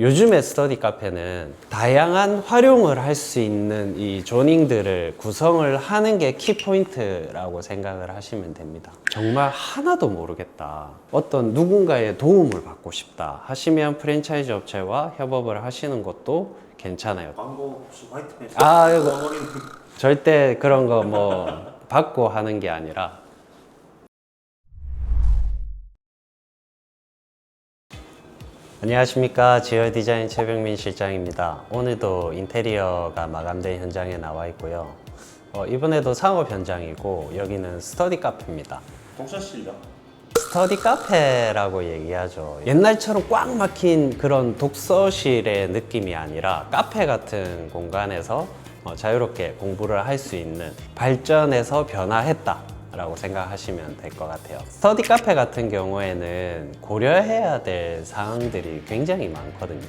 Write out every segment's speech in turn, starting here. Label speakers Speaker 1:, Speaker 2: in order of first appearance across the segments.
Speaker 1: 요즘의 스터디 카페는 다양한 활용을 할 수 있는 이 조닝들을 구성을 하는 게 키포인트라고 생각을 하시면 됩니다. 정말 하나도 모르겠다. 어떤 누군가의 도움을 받고 싶다 하시면 프랜차이즈 업체와 협업을 하시는 것도 괜찮아요.
Speaker 2: 광고 혹시 화이트펜스
Speaker 1: 아, 이거- 절대 그런 거 뭐 받고 하는 게 아니라 안녕하십니까 지열 디자인 최병민 실장입니다. 오늘도 인테리어가 마감된 현장에 나와 있고요. 어, 이번에도 상업 현장이고 여기는 스터디 카페입니다.
Speaker 2: 독서실이요?
Speaker 1: 스터디 카페라고 얘기하죠. 옛날처럼 꽉 막힌 그런 독서실의 느낌이 아니라 카페 같은 공간에서 어, 자유롭게 공부를 할 수 있는 발전해서 변화했다. 라고 생각하시면 될 것 같아요. 스터디 카페 같은 경우에는 고려해야 될 사항들이 굉장히 많거든요.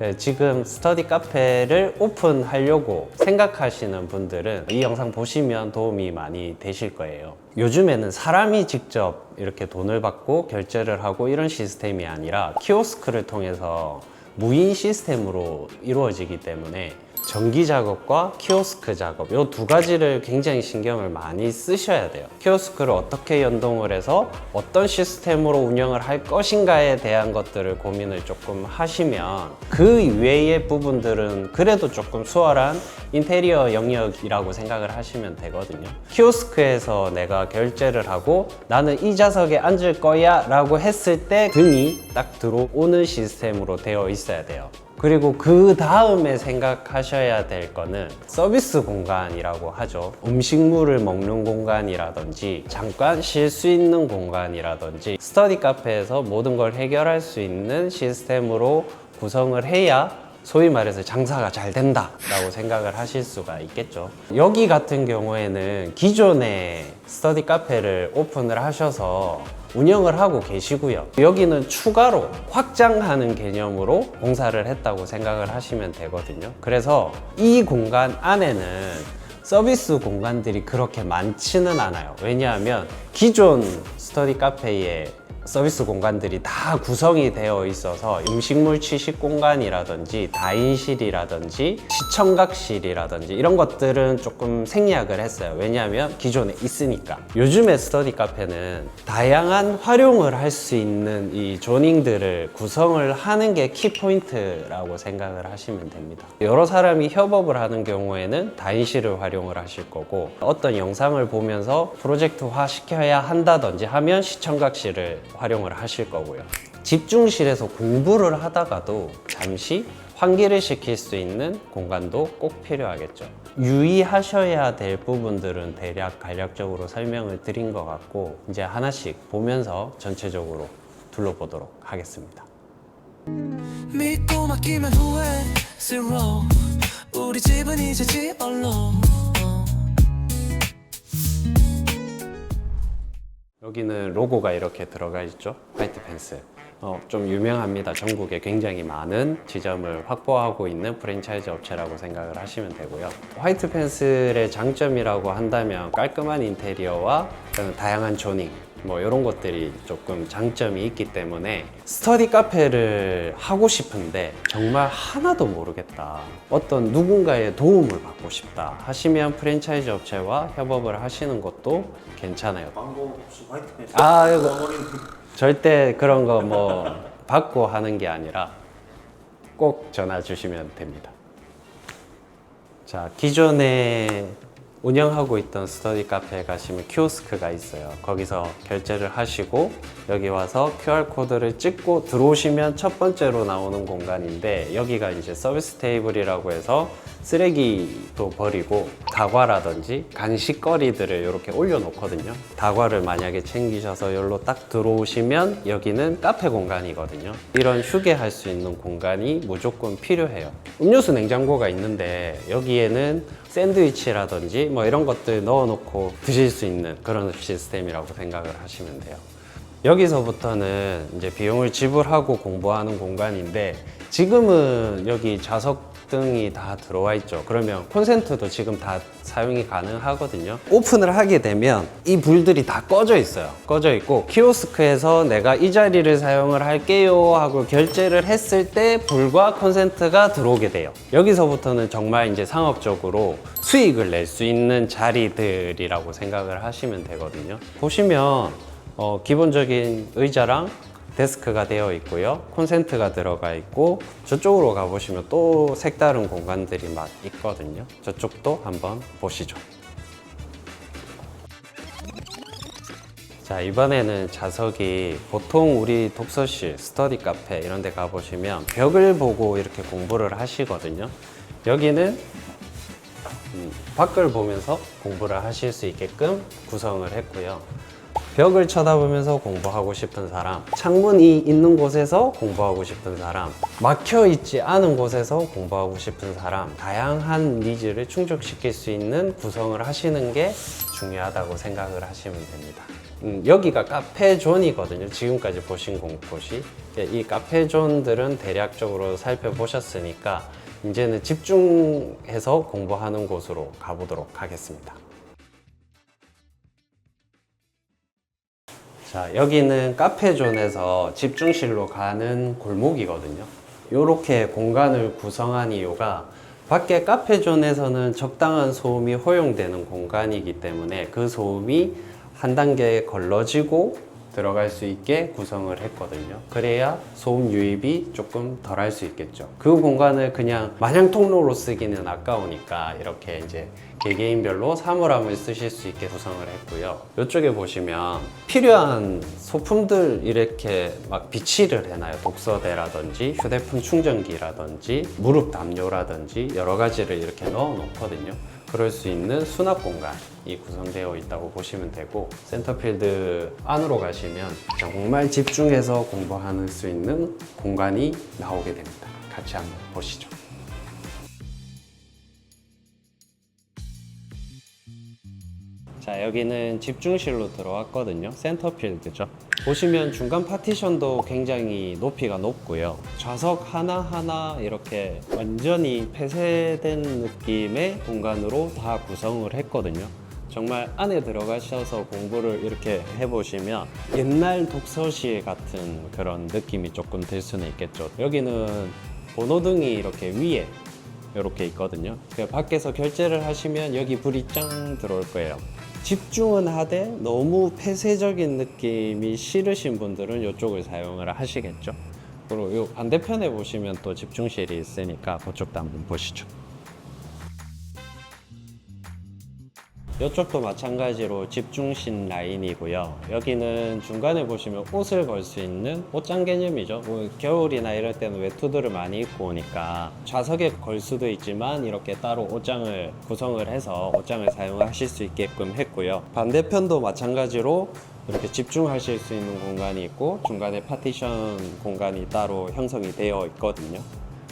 Speaker 1: 네, 지금 스터디 카페를 오픈하려고 생각하시는 분들은 이 영상 보시면 도움이 많이 되실 거예요. 요즘에는 사람이 직접 이렇게 돈을 받고 결제를 하고 이런 시스템이 아니라 키오스크를 통해서 무인 시스템으로 이루어지기 때문에 전기 작업과 키오스크 작업 이 두 가지를 굉장히 신경을 많이 쓰셔야 돼요. 키오스크를 어떻게 연동을 해서 어떤 시스템으로 운영을 할 것인가에 대한 것들을 고민을 조금 하시면 그 이외의 부분들은 그래도 조금 수월한 인테리어 영역이라고 생각을 하시면 되거든요. 키오스크에서 내가 결제를 하고 나는 이 좌석에 앉을 거야 라고 했을 때 등이 딱 들어오는 시스템으로 되어 있어야 돼요. 그리고 그 다음에 생각하셔야 될 거는 서비스 공간이라고 하죠. 음식물을 먹는 공간이라든지 잠깐 쉴 수 있는 공간이라든지 스터디 카페에서 모든 걸 해결할 수 있는 시스템으로 구성을 해야 소위 말해서 장사가 잘 된다라고 생각을 하실 수가 있겠죠. 여기 같은 경우에는 기존의 스터디 카페를 오픈을 하셔서 운영을 하고 계시고요. 여기는 추가로 확장하는 개념으로 공사를 했다고 생각을 하시면 되거든요. 그래서 이 공간 안에는 서비스 공간들이 그렇게 많지는 않아요. 왜냐하면 기존 스터디 카페에 서비스 공간들이 다 구성이 되어 있어서 음식물 취식 공간이라든지 다인실이라든지 시청각실이라든지 이런 것들은 조금 생략을 했어요. 왜냐하면 기존에 있으니까. 요즘의 스터디 카페는 다양한 활용을 할 수 있는 이 조닝들을 구성을 하는 게 키포인트라고 생각을 하시면 됩니다. 여러 사람이 협업을 하는 경우에는 다인실을 활용을 하실 거고 어떤 영상을 보면서 프로젝트화 시켜야 한다든지 하면 시청각실을 활용을 하실 거고요. 집중실에서 공부를 하다가도 잠시 환기를 시킬 수 있는 공간도 꼭 필요하겠죠. 유의하셔야 될 부분들은 대략 간략적으로 설명을 드린 것 같고 이제 하나씩 보면서 전체적으로 둘러보도록 하겠습니다.
Speaker 3: 믿고 맡기면 후회스러워 우리 집은 이제 집 언론
Speaker 1: 여기는 로고가 이렇게 들어가 있죠. 화이트 펜스. 어, 좀 유명합니다. 전국에 굉장히 많은 지점을 확보하고 있는 프랜차이즈 업체라고 생각을 하시면 되고요. 화이트 펜슬의 장점이라고 한다면 깔끔한 인테리어와 다양한 조닝, 뭐 이런 것들이 조금 장점이 있기 때문에 스터디 카페를 하고 싶은데 정말 하나도 모르겠다. 어떤 누군가의 도움을 받고 싶다 하시면 프랜차이즈 업체와 협업을 하시는 것도 괜찮아요.
Speaker 2: 광고 혹시 화이트펜스
Speaker 1: 아, 이거- 절대 그런 거 뭐 받고 하는 게 아니라 꼭 전화 주시면 됩니다. 자, 기존에 운영하고 있던 스터디 카페에 가시면 키오스크가 있어요. 거기서 결제를 하시고 여기 와서 QR코드를 찍고 들어오시면 첫 번째로 나오는 공간인데 여기가 이제 서비스 테이블이라고 해서 쓰레기도 버리고 다과라든지 간식거리들을 이렇게 올려놓거든요. 다과를 만약에 챙기셔서 여기로 딱 들어오시면 여기는 카페 공간이거든요. 이런 휴게할 수 있는 공간이 무조건 필요해요. 음료수 냉장고가 있는데 여기에는 샌드위치라든지 뭐 이런 것들 넣어놓고 드실 수 있는 그런 시스템이라고 생각을 하시면 돼요. 여기서부터는 이제 비용을 지불하고 공부하는 공간인데 지금은 여기 좌석 등이 다 들어와 있죠. 그러면 콘센트도 지금 다 사용이 가능하거든요. 오픈을 하게 되면 이 불들이 다 꺼져 있어요. 꺼져 있고 키오스크에서 내가 이 자리를 사용을 할게요 하고 결제를 했을 때 불과 콘센트가 들어오게 돼요. 여기서부터는 정말 이제 상업적으로 수익을 낼 수 있는 자리들이라고 생각을 하시면 되거든요. 보시면 어, 기본적인 의자랑 데스크가 되어 있고요. 콘센트가 들어가 있고 저쪽으로 가보시면 또 색다른 공간들이 막 있거든요. 저쪽도 한번 보시죠. 자 이번에는 좌석이 보통 우리 독서실, 스터디 카페 이런 데 가보시면 벽을 보고 이렇게 공부를 하시거든요. 여기는 음, 밖을 보면서 공부를 하실 수 있게끔 구성을 했고요. 벽을 쳐다보면서 공부하고 싶은 사람, 창문이 있는 곳에서 공부하고 싶은 사람, 막혀 있지 않은 곳에서 공부하고 싶은 사람, 다양한 니즈를 충족시킬 수 있는 구성을 하시는 게 중요하다고 생각을 하시면 됩니다. 음, 여기가 카페존이거든요. 지금까지 보신 공포시. 이 카페존들은 대략적으로 살펴보셨으니까 이제는 집중해서 공부하는 곳으로 가보도록 하겠습니다. 자, 여기는 카페존에서 집중실로 가는 골목이거든요. 이렇게 공간을 구성한 이유가 밖에 카페존에서는 적당한 소음이 허용되는 공간이기 때문에 그 소음이 한 단계 걸러지고 들어갈 수 있게 구성을 했거든요. 그래야 소음 유입이 조금 덜 할 수 있겠죠. 그 공간을 그냥 마냥 통로로 쓰기는 아까우니까 이렇게 이제 개개인별로 사물함을 쓰실 수 있게 구성을 했고요. 이쪽에 보시면 필요한 소품들 이렇게 막 비치를 해놔요. 독서대라든지 휴대폰 충전기라든지 무릎 담요라든지 여러 가지를 이렇게 넣어 놓거든요. 그럴 수 있는 수납 공간이 구성되어 있다고 보시면 되고 센터필드 안으로 가시면 정말 집중해서 공부할 수 있는 공간이 나오게 됩니다. 같이 한번 보시죠. 자 여기는 집중실로 들어왔거든요 센터필드죠 보시면 중간 파티션도 굉장히 높이가 높고요 좌석 하나하나 이렇게 완전히 폐쇄된 느낌의 공간으로 다 구성을 했거든요 정말 안에 들어가셔서 공부를 이렇게 해보시면 옛날 독서실 같은 그런 느낌이 조금 들 수는 있겠죠 여기는 번호등이 이렇게 위에 이렇게 있거든요. 그 밖에서 결제를 하시면 여기 불이 짱 들어올 거예요. 집중은 하되 너무 폐쇄적인 느낌이 싫으신 분들은 이쪽을 사용을 하시겠죠. 그리고 요 반대편에 보시면 또 집중실이 있으니까 그쪽도 한번 보시죠. 이쪽도 마찬가지로 집중신 라인이고요. 여기는 중간에 보시면 옷을 걸 수 있는 옷장 개념이죠. 뭐 겨울이나 이럴 때는 외투들을 많이 입고 오니까 좌석에 걸 수도 있지만 이렇게 따로 옷장을 구성을 해서 옷장을 사용하실 수 있게끔 했고요. 반대편도 마찬가지로 이렇게 집중하실 수 있는 공간이 있고 중간에 파티션 공간이 따로 형성이 되어 있거든요.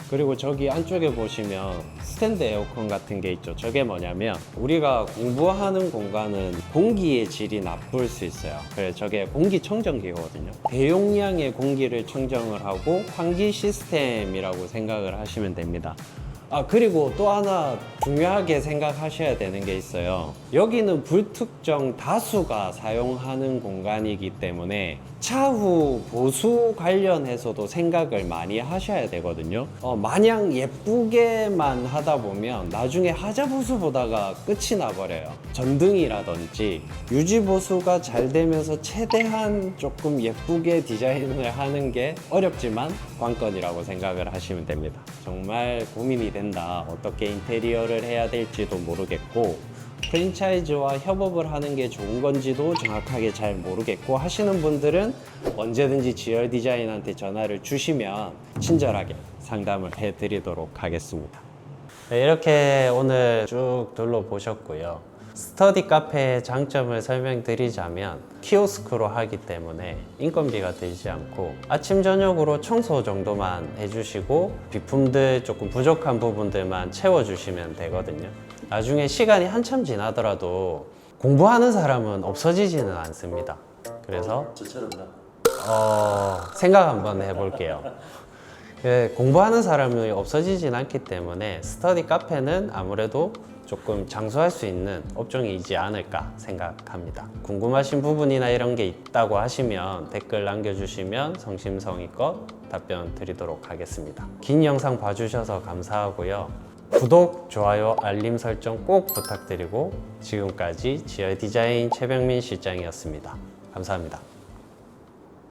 Speaker 1: 그리고 저기 안쪽에 보시면 스탠드 에어컨 같은 게 있죠. 저게 뭐냐면 우리가 공부하는 공간은 공기의 질이 나쁠 수 있어요. 그래서 저게 공기청정기거든요. 대용량의 공기를 청정을 하고 환기 시스템이라고 생각을 하시면 됩니다. 아 그리고 또 하나 중요하게 생각하셔야 되는 게 있어요 여기는 불특정 다수가 사용하는 공간이기 때문에 차후 보수 관련해서도 생각을 많이 하셔야 되거든요. 어, 마냥 예쁘게만 하다 보면 나중에 하자 보수 보다가 끝이 나버려요. 전등이라든지 유지 보수가 잘 되면서 최대한 조금 예쁘게 디자인을 하는 게 어렵지만 관건이라고 생각을 하시면 됩니다. 정말 고민이 된다. 어떻게 인테리어를 해야 될지도 모르겠고 프랜차이즈와 협업을 하는 게 좋은 건지도 정확하게 잘 모르겠고 하시는 분들은 언제든지 지열 디자인한테 전화를 주시면 친절하게 상담을 해드리도록 하겠습니다. 네, 이렇게 오늘 쭉 둘러보셨고요. 스터디 카페의 장점을 설명드리자면 키오스크로 하기 때문에 인건비가 들지 않고 아침 저녁으로 청소 정도만 해주시고 비품들 조금 부족한 부분들만 채워주시면 되거든요. 나중에 시간이 한참 지나더라도 공부하는 사람은 없어지지는 않습니다. 그래서
Speaker 2: 저처럼요.
Speaker 1: 어, 생각 한번 해볼게요. 예, 공부하는 사람이 없어지진 않기 때문에 스터디 카페는 아무래도 조금 장수할 수 있는 업종이지 않을까 생각합니다. 궁금하신 부분이나 이런 게 있다고 하시면 댓글 남겨주시면 성심성의껏 답변 드리도록 하겠습니다. 긴 영상 봐주셔서 감사하고요. 구독, 좋아요, 알림 설정 꼭 부탁드리고 지금까지 지열 디자인 최병민 실장이었습니다. 감사합니다.